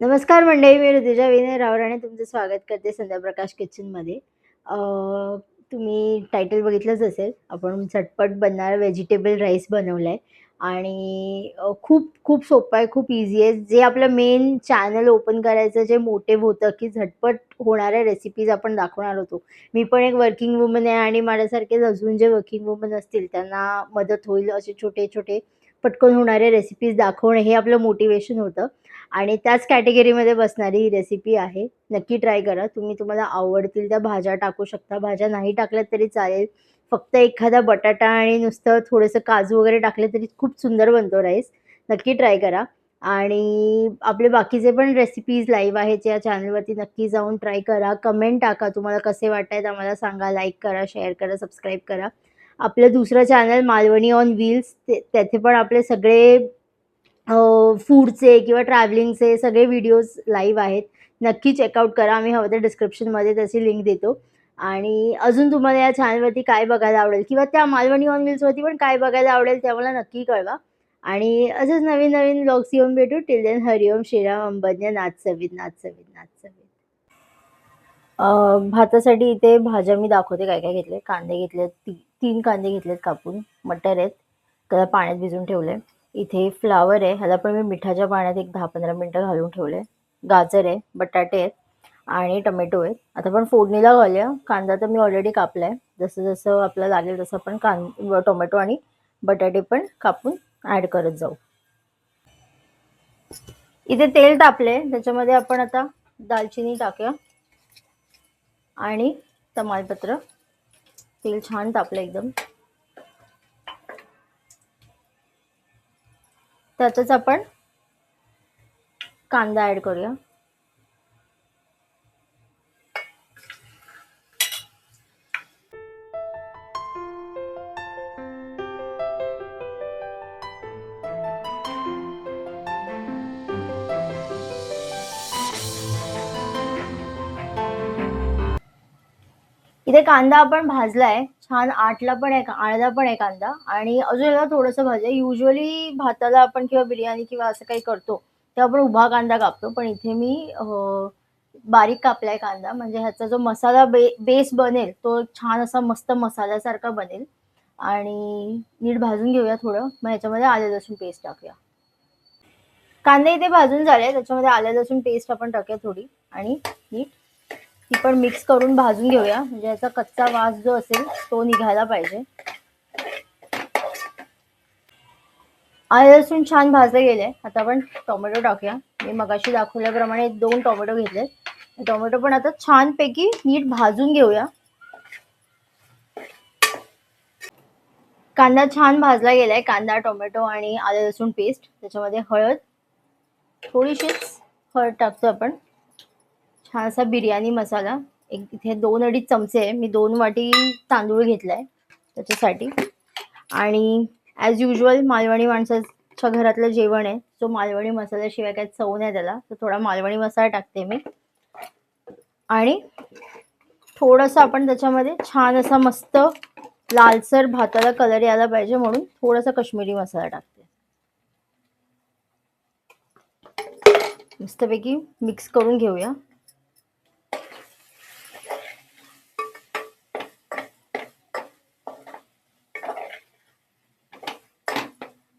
नमस्कार मंडळी, मी ऋतुजा विनय रावराणे तुमचं स्वागत करते संध्याप्रकाश किचनमध्ये. तुम्ही टायटल बघितलंच असेल. आपण झटपट बनणार व्हेजिटेबल राईस बनवलाय आणि खूप खूप सोपं आहे, खूप इझी आहे. जे आपलं मेन चॅनल ओपन करायचं जे मोटिव्ह होतं, की झटपट होणाऱ्या रेसिपीज आपण दाखवणार होतो. मी पण एक वर्किंग वुमन आहे आणि माझ्यासारखेच अजून जे वर्किंग वुमन असतील त्यांना मदत होईल असे छोटे-छोटे पटकन होणारे रेसिपीज दाखवणे हे आपलं मोटिवेशन होतं आणि त्याच कॅटेगरीमध्ये बसणारी ही रेसिपी आहे. नक्की ट्राय करा. तुम्ही तुम्हाला आवडतील त्या भाज्या टाकू शकता. भाज्या नाही टाकल्यात तरी चालेल. फक्त एखादा बटाटा आणि नुसतं थोडंसं काजू वगैरे टाकले तरी खूप सुंदर बनतो राईस. नक्की ट्राय करा आणि आपले बाकीचे पण रेसिपीज लाईव्ह आहेत या चॅनलवरती नक्की जाऊन ट्राय करा. कमेंट टाका. तुम्हाला कसे वाटतायत आम्हाला सांगा. लाईक करा, शेअर करा, सबस्क्राईब करा. आपलं दुसरं चॅनल मालवणी ऑन व्हील्स ते त्याचे पण आपले सगळे फूडचे किंवा ट्रॅव्हलिंगचे सगळे व्हिडिओज लाईव्ह आहेत. नक्की चेकआउट करा. आम्ही हवं तर डिस्क्रिप्शनमध्ये त्याची लिंक देतो आणि अजून तुम्हाला या चॅनलवरती काय बघायला आवडेल किंवा त्या मालवणी ऑन व्हील्सवरती पण काय बघायला आवडेल ते मला नक्की कळवा आणि असेच नवीन-नवीन ब्लॉग्स येऊन भेटू. टिल देन हरिओम, श्रीराम, अंबज्ञ, नाच सवीत नाच सवीत नाच सवीत भातासाठी इथे भाज्या मी दाखवते काय-काय घेतले. कांदे घेतले ती तीन कांदे घेतलेत कापून. मटर आहेत, त्याला पाण्यात भिजवून आहे इथे फ्लावर आहे, ह्याला पण मी मिठाच्या पाण्यात एक 10-15 मिनिटं घालून ठेवलंय. गाजर आहे, बटाटे आहेत आणि टोमॅटो आहेत. आता पण फोडणीला घालूया. कांदा तर मी ऑलरेडी कापलाय. जसं-जसं आपल्याला लागेल तसं आपण कां टोमॅटो आणि बटाटे पण कापून ॲड करत जाऊ. इथे तेल तापले त्याच्यामध्ये आपण आता दालचिनी टाकूया आणि तमालपत्र. तेल छान तापलं एकदम. त्यातच आपण कांदा ॲड करूया. इथे कांदा आपण भाजलाय. छान आटला पण आहे, आळला पण आहे कांदा आणि अजून याला थोडंसं भाजे युजली भाताला आपण किंवा बिर्याणी किंवा असं काही करतो, तेव्हा आपण उभा कांदा कापतो. पण इथे मी बारीक कापलाय कांदा म्हणजे ह्याचा जो मसाला बे बेस बनेल, तो छान असा मस्त मसाल्यासारखा बनेल आणि नीट भाजून घेऊया थोडं. मग ह्याच्यामध्ये आले लसूण पेस्ट टाकूया. कांदे इथे भाजून झाले. त्याच्यामध्ये आले लसूण पेस्ट आपण टाकूया थोडी आणि नीट ती पण मिक्स करून भाजून घेऊया. म्हणजे याचा कच्चा वास जो असेल तो निघायला पाहिजे. आले लसूण छान भाजले गेले. आता आपण टोमॅटो टाकूया. मी मगाशी दाखवल्याप्रमाणे दोन टोमॅटो घेतलेत. टोमॅटो पण आता छानपैकी नीट भाजून घेऊया. कांदा छान भाजला गेलाय. कांदा, टोमॅटो आणि आलं लसूण पेस्ट. त्याच्यामध्ये हळद, थोडीशीच हळद टाकतो आपण. छान असा बिर्याणी मसाला. एक इथे दोन अडीच चमचे आहे. मी दोन वाटी तांदूळ घेतलाय त्याच्यासाठी आणि ॲज युजल मालवणी माणसाच्या घरातलं जेवण आहे. सो मालवणी मसाल्याशिवाय काही चव नाही त्याला. तर थोडा मालवणी मसाला टाकते मी. आणि थोडंसं आपण त्याच्यामध्ये छान असा मस्त लालसर भाताला कलर यायला पाहिजे म्हणून थोडासा काश्मीरी मसाला टाकते. मस्तपैकी मिक्स करून घेऊया.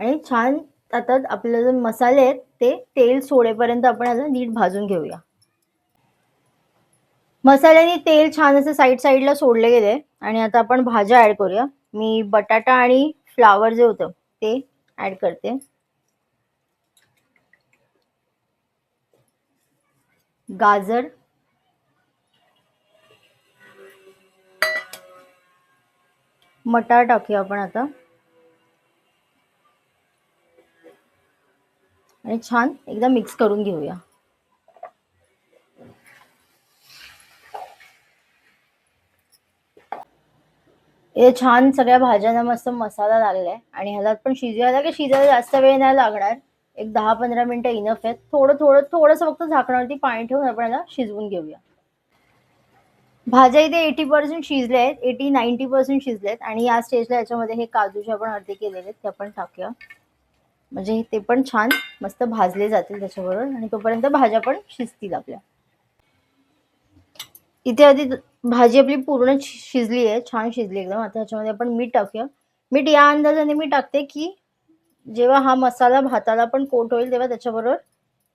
आणि छान आता आपले जे मसाले आहेत ते तेल सोडेपर्यंत आपण याला नीट भाजून घेऊया. मसाल्याने तेल छान असं साइड साईडला सोडले गेले आणि आता आपण भाज्या ॲड करूया. मी बटाटा आणि फ्लॉवर जे होतं ते ॲड करते. गाजर मटार टाकूया आपण आता. आणि छान एकदा मिक्स करून घेऊया. हे छान सगळ्या भाज्यांना मस्त मसाला लागलाय आणि ह्याला पण शिजवायला की शिजायला जास्त वेळ नाही लागणार. एक 10-15 मिनिटं इनफ आहेत. थोडं, थोडं थोडंसं फक्त झाकणावरती पाणी ठेवून आपण याला शिजवून घेऊया. भाज्या इथे 80% शिजल्या आहेत. एटी नाईंटी पर्सेंट शिजलेत आणि या स्टेजला याच्यामध्ये हे काजूचे आपण अर्धे केलेले आहेत ते आपण टाकूया. म्हणजे ते पण छान मस्त भाजले जातील त्याच्याबरोबर आणि तोपर्यंत भाज्या पण शिजतील आपल्या. इथे आधी भाजी आपली पूर्ण शिजली आहे छान शिजली एकदम. आता ह्याच्यामध्ये आपण मीठ टाकूया. मीठ या अंदाजाने मी टाकते की जेव्हा हा मसाला भाताला पण कोट होईल तेव्हा त्याच्याबरोबर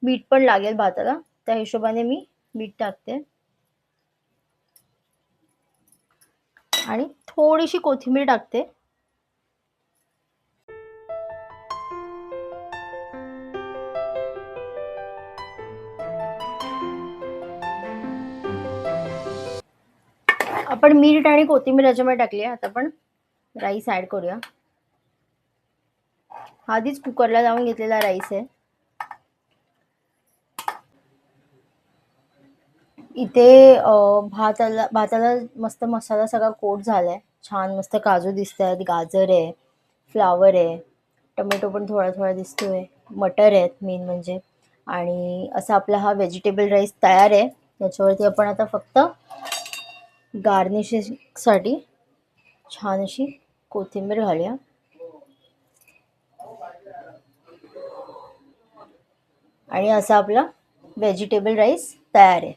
मीठ पण लागेल भाताला. त्या हिशोबाने मी मीठ टाकते. आणि थोडीशी कोथिंबीर टाकते. आपण मीठ आणि कोथिंबीर याच्यामध्ये टाकली आहे. आता आपण राईस ऍड करूया. आधीच कुकरला लावून घेतलेला राईस आहे. इथे भाताला भाताला मस्त मसाला सगळा कोट झालाय. छान मस्त काजू दिसत आहेत गाजर आहे फ्लावर आहे. टोमॅटो पण थोडा थोडा दिसतोय. मटर आहेत मेन म्हणजे. आणि असा आपला हा व्हेजिटेबल राईस तयार आहे. याच्यावरती आपण आता फक्त गार्निशिंगसाठी छान अशी कोथिंबीर घालूया. आणि असा आपला व्हेजिटेबल राईस तयार आहे.